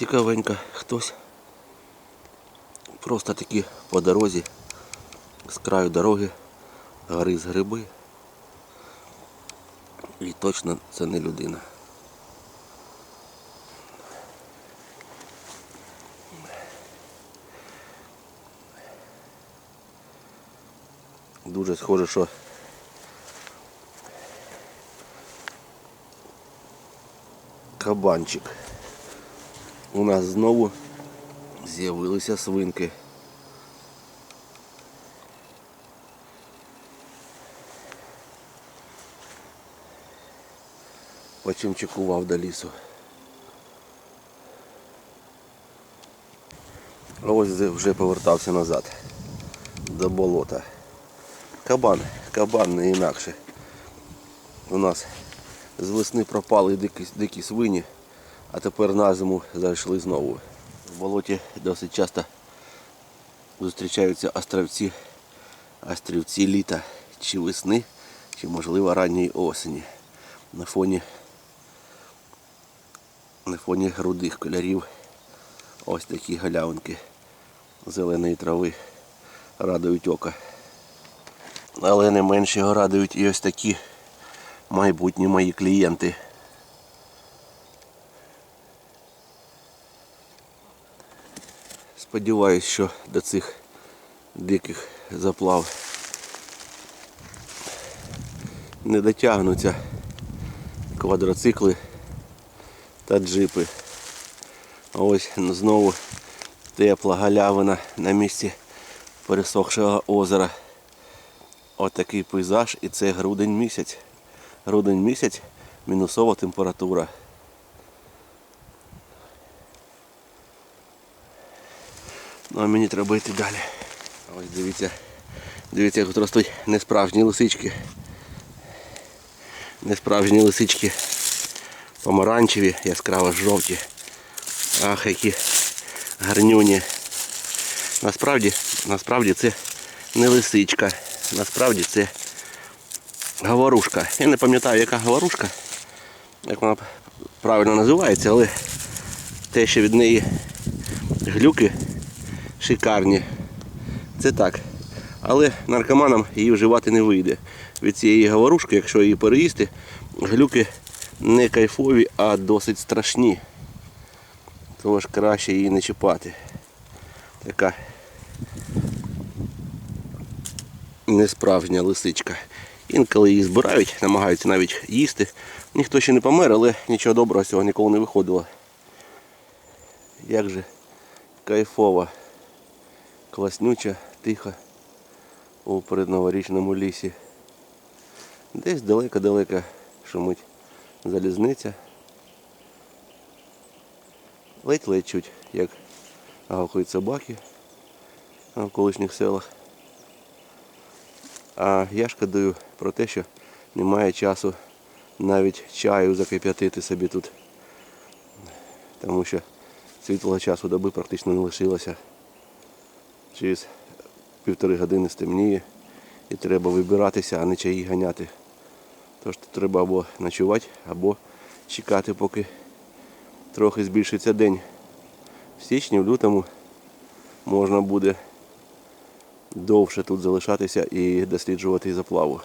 Цікавенько хтось просто таки по дорозі з краю дороги гриз гриби. І точно це не людина. Дуже схоже, що кабанчик. У нас знову з'явилися свинки. Почимчикував до лісу. Ось вже повертався назад до болота. Кабан, кабан не інакше. У нас з весни пропали дикі, дикі свині, а тепер на зиму зайшли знову. В болоті досить часто зустрічаються островці, острівці літа чи весни, чи можливо ранньої осені. На фоні, на фоні грудих кольорів ось такі галявинки зеленої трави радують ока. Але не менше його радують і ось такі майбутні мої клієнти. Сподіваюсь, що до цих диких заплав не дотягнуться квадроцикли та джипи. Ось знову тепла галявина на місці пересохшого озера. Отакий пейзаж і це грудень місяць. Грудень місяць, мінусова температура. Ну а мені треба йти далі. Ось дивіться, дивіться, як тут ростуть несправжні лисички. Несправжні лисички. Помаранчеві, яскраво жовті. Ах, які гарнюні. Насправді, насправді це не лисичка. Насправді це говорушка. Я не пам'ятаю, яка говорушка, як вона правильно називається, але те, що від неї глюки шикарні. Це так. Але наркоманам її вживати не вийде. Від цієї говорушки, якщо її переїсти, глюки не кайфові, а досить страшні. Тому ж краще її не чіпати. Така несправжня лисичка. Інколи її збирають, намагаються навіть їсти. Ніхто ще не помер, але нічого доброго цього ніколи не виходило. Як же кайфово, класнюча, тиха у передноворічному лісі. Десь далеко-далеко шумить залізниця. Ледь-ледь чуть, як гавкають собаки в колишніх селах. А я шкодую про те, що немає часу навіть чаю закип'ятити собі тут. Тому що світлого часу доби практично не лишилося. Через півтори години стемніє і треба вибиратися, а не чаї ганяти. Тож треба або ночувати, або чекати, поки трохи збільшиться день. В січні, в лютому можна буде довше тут залишатися і досліджувати заплаву.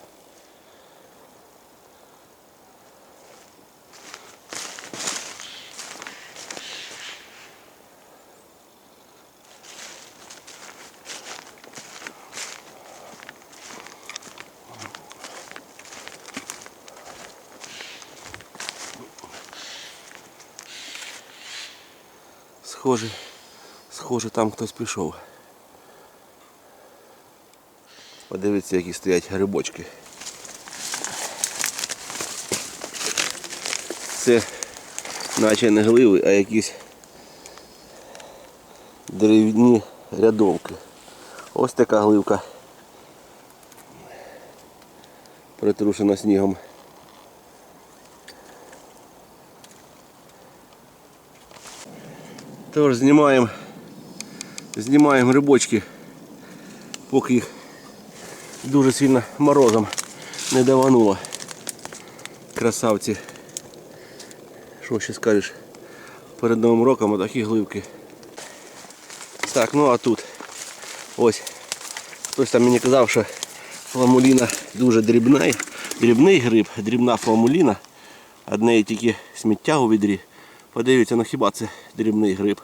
Схоже, схоже, там хтось пішов. Подивіться, які стоять грибочки. Це наче не гливи, а якісь деревні рядовки. Ось така гливка. Притрушена снігом. Тож знімаємо знімаємо грибочки, поки їх дуже сильно морозом не давануло. Красавці. Що ще скажеш? перед Новим роком отакі гливки. Так, ну а тут ось хтось там мені казав, що фламуліна дуже дрібний, дрібний гриб, дрібна фламуліна. Одне тільки сміття у відрі. Подивіться, ну хіба це дрібний гриб.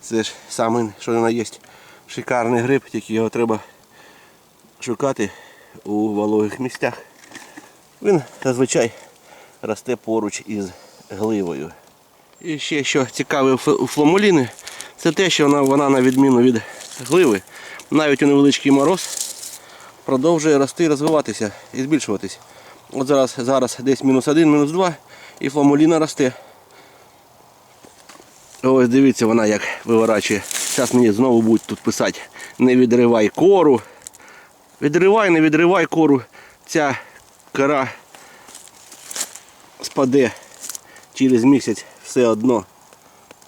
Це ж саме, що вона є, шикарний гриб, тільки його треба шукати у вологих місцях. Він зазвичай росте поруч із гливою. І ще що цікаве у фламуліни, це те, що вона, вона на відміну від гливи, навіть у невеличкий мороз продовжує рости розвиватися і збільшуватись. От зараз, зараз десь мінус один, мінус два, і фламуліна росте. Ось дивіться вона як виворачує. Зараз мені знову будуть тут писати, не відривай кору. Відривай, не відривай кору. Ця кора спаде через місяць все одно.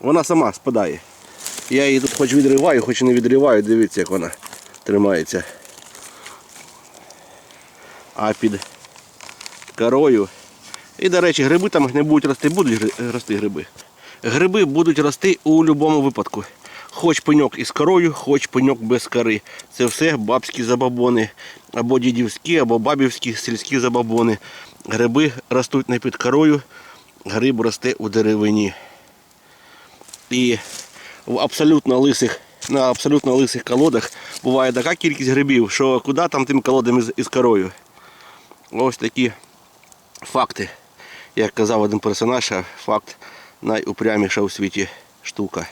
Вона сама спадає. Я її тут хоч відриваю, хоч не відриваю, дивіться, як вона тримається. А під корою. І, до речі, гриби там не будуть рости, будуть рости гриби. Гриби будуть рости у будь-якому випадку. Хоч пеньок із корою, хоч пеньок без кори. Це все бабські забабони. Або дідівські, або бабівські сільські забабони. Гриби ростуть не під корою, гриб росте у деревині. І в абсолютно лисих, на абсолютно лисих колодах буває така кількість грибів, що куди там тим колодам із, із корою. Ось такі факти. Як казав один персонаж, факт найупряміша у світі штука.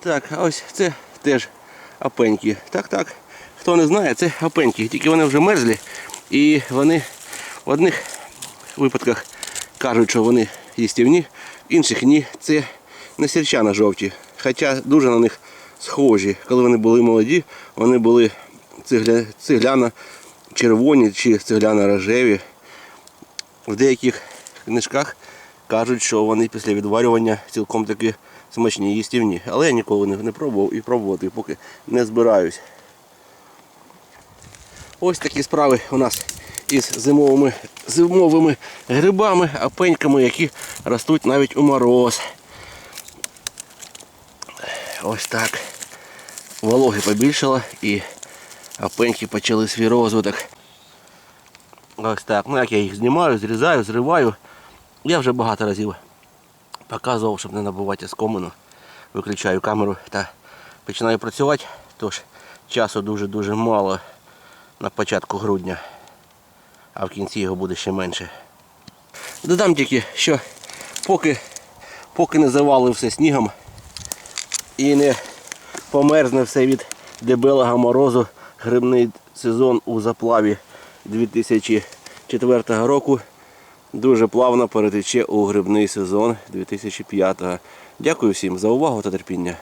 Так, а ось це теж апеньки. Так, так. Хто не знає, це апеньки. Тільки вони вже мерзлі і вони в одних випадках кажуть, що вони їстівні, в інших ні. Це не сірчана жовті. Хоча дуже на них схожі. Коли вони були молоді, вони були цигля... цегляно червоні чи цегляно рожеві. В деяких книжках кажуть, що вони після відварювання цілком таки смачні їстівні. Але я ніколи не, не пробував і пробувати поки не збираюсь. Ось такі справи у нас із зимовими, зимовими грибами, апеньками, які ростуть навіть у мороз. Ось так. Вологи побільшало і апеньки почали свій розвиток. Ось так. Ну як я їх знімаю, зрізаю, зриваю. Я вже багато разів показував, щоб не набувати скомину. Виключаю камеру та починаю працювати. Тож часу дуже-дуже мало на початку грудня, а в кінці його буде ще менше. Додам тільки, що поки, поки не завалив все снігом і не померзне все від дебелого морозу, грибний сезон у заплаві 2004 року дуже плавно перетече у грибний сезон 2005. Дякую всім за увагу та терпіння.